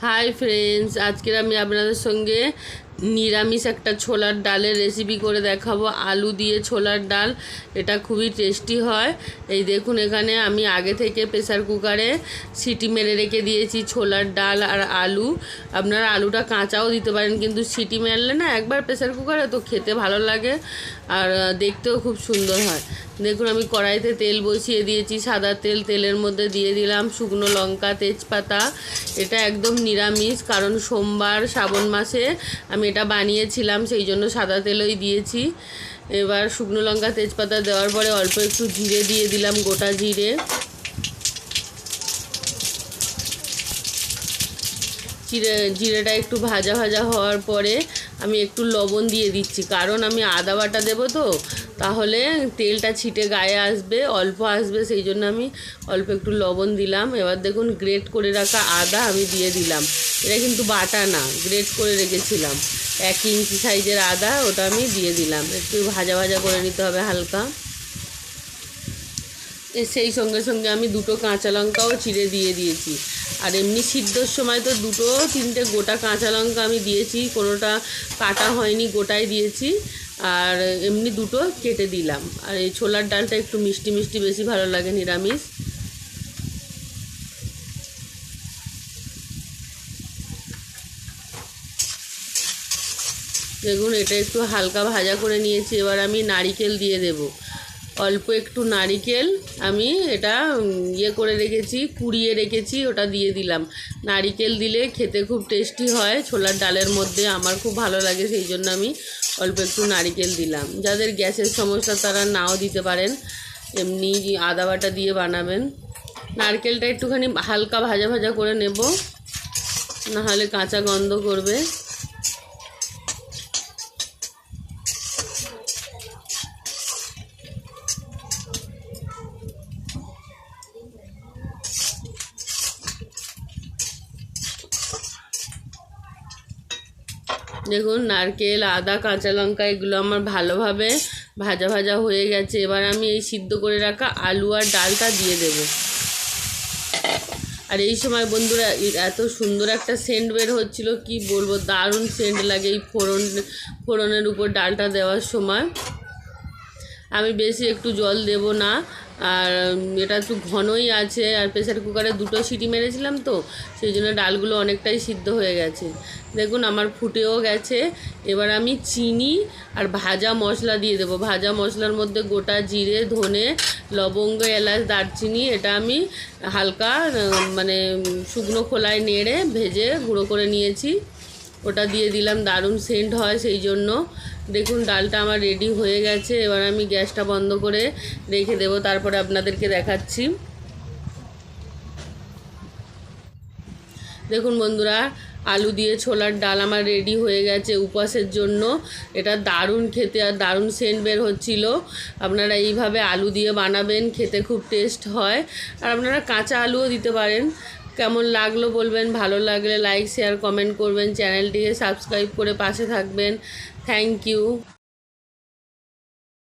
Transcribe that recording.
Hi friends আজকের আমি আপনাদের সঙ্গে নিরামিষ একটা ছোলার ডালের রেসিপি করে দেখাবো। আলু দিয়ে ছোলার ডাল, এটা খুবই টেস্টি হয়। এই দেখুন এখানে আমি আগে থেকে প্রেসার কুকারে সিটি মেরে রেখে দিয়েছি ছোলার ডাল আর আলু। আপনারা আলুটা কাঁচাও দিতে পারেন, কিন্তু সিটি মারলে না একবার প্রেসার কুকারে তো খেতে ভালো লাগে আর দেখতেও খুব সুন্দর হয়। দেখুন আমি কড়াইতে তেল বসিয়ে দিয়েছি, সাদা তেল, তেলের মধ্যে দিয়ে দিলাম শুকনো লঙ্কা, তেজপাতা। এটা একদম নিরামিষ, কারণ সোমবার, শ্রাবণ মাসে আমি এটা বানিয়েছিলাম, সেই জন্য সাদা তেলই দিয়েছি। এবার শুকনো লঙ্কা তেজপাতা দেওয়ার পরে অল্প একটু জিরে দিয়ে দিলাম গোটা জিরে। জিরে, জিরেটা একটু ভাজা ভাজা হওয়ার পরে আমি একটু লবণ দিয়ে দিচ্ছি। কারণ আমি আদা বাটা দেবো তো, তাহলে তেলটা ছিটে গায়ে আসবে, অল্প আসবে, সেই জন্য আমি অল্প একটু লবণ দিলাম। এবার দেখুন, গ্রেট করে রাখা আদা আমি দিয়ে দিলাম। এটা কিন্তু বাটা না, গ্রেট করে রেখেছিলাম। এক ইঞ্চি সাইজের আদা, ওটা আমি দিয়ে দিলাম। একটু ভাজা ভাজা করে নিতে হবে হালকা। সেই সঙ্গে সঙ্গে আমি দুটো কাঁচা লঙ্কাও চিড়ে দিয়ে দিয়েছি। আর এমনি সিদ্ধর সময় তো দুটো, তিনটে গোটা কাঁচা লঙ্কা আমি দিয়েছি, কোনোটা কাটা হয়নি, গোটাই দিয়েছি। আর এমনি দুটো কেটে দিলাম। আর এই ছোলার ডালটা একটু মিষ্টি মিষ্টি বেশি ভালো লাগে নিরামিষ। দেখুন, এটা একটু হালকা ভাজা করে নিয়েছি, এবার আমি নারিকেল দিয়ে দেব। অল্প একটু নারিকেল আমি এটা ইয়ে করে রেখেছি, কুড়িয়ে রেখেছি, ওটা দিয়ে দিলাম। নারিকেল দিলে খেতে খুব টেস্টি হয়, ছোলার ডালের মধ্যে আমার খুব ভালো লাগে, সেই জন্য আমি অল্প একটু নারিকেল দিলাম। যাদের গ্যাসের সমস্যা তারা নাও দিতে পারেন, এমনি আদা বাটা দিয়ে বানাবেন। নারকেলটা একটুখানি হালকা ভাজা ভাজা করে নেব, নাহলে কাঁচা গন্ধ করবে। দেখুন, নারকেল, আদা, কাঁচা লঙ্কা, এগুলো আমার ভালোভাবে ভাজা ভাজা হয়ে গেছে। এবার আমি এই সিদ্ধ করে রাখা আলু আর ডালটা দিয়ে দেব। আর এই সময় বন্ধুরা, এত সুন্দর একটা সেন্ট বের হচ্ছিল, কি বলব, দারুণ সেন্ট লাগে এই ফোড়ন, ফোড়নের উপর ডালটা দেওয়ার সময়। আমি বেশি একটু জল দেব না। আর এটা একটু ঘনই আছে। আর প্রেসার কুকারে দুটো সিটি মেরেছিলাম তো, সেই জন্য ডালগুলো অনেকটাই সিদ্ধ হয়ে গেছে। দেখুন, আমার ফুটেও গেছে। এবার আমি চিনি আর ভাজা মশলা দিয়ে দেবো। ভাজা মশলার মধ্যে গোটা জিরে, ধনে, লবঙ্গ, এলাচ, দারচিনি, এটা আমি হালকা মানে শুকনো খোলায় নেড়ে ভেজে গুঁড়ো করে নিয়েছি। ওটা দিয়ে দিলাম, দারুণ সেন্ট হয় সেই জন্য। দেখুন, ডালটা আমার রেডি হয়ে গেছে। এবার আমি গ্যাসটা বন্ধ করে রেখে দেবো, তারপরে আপনাদেরকে দেখাচ্ছি। দেখুন বন্ধুরা, আলু দিয়ে ছোলার ডাল আমার রেডি হয়ে গেছে উপবাসের জন্য। এটা দারুণ খেতে আর দারুণ সেন্ট বের হচ্ছিল। আপনারা এইভাবে আলু দিয়ে বানাবেন, খেতে খুব টেস্ট হয়। আর আপনারা কাঁচা আলুও দিতে পারেন। কেমন লাগল বলবেন, ভালো লাগলে লাইক শেয়ার কমেন্ট করবেন চ্যানেলটিকে সাবস্ক্রাইব করে পাশে থাকবেন। Thank you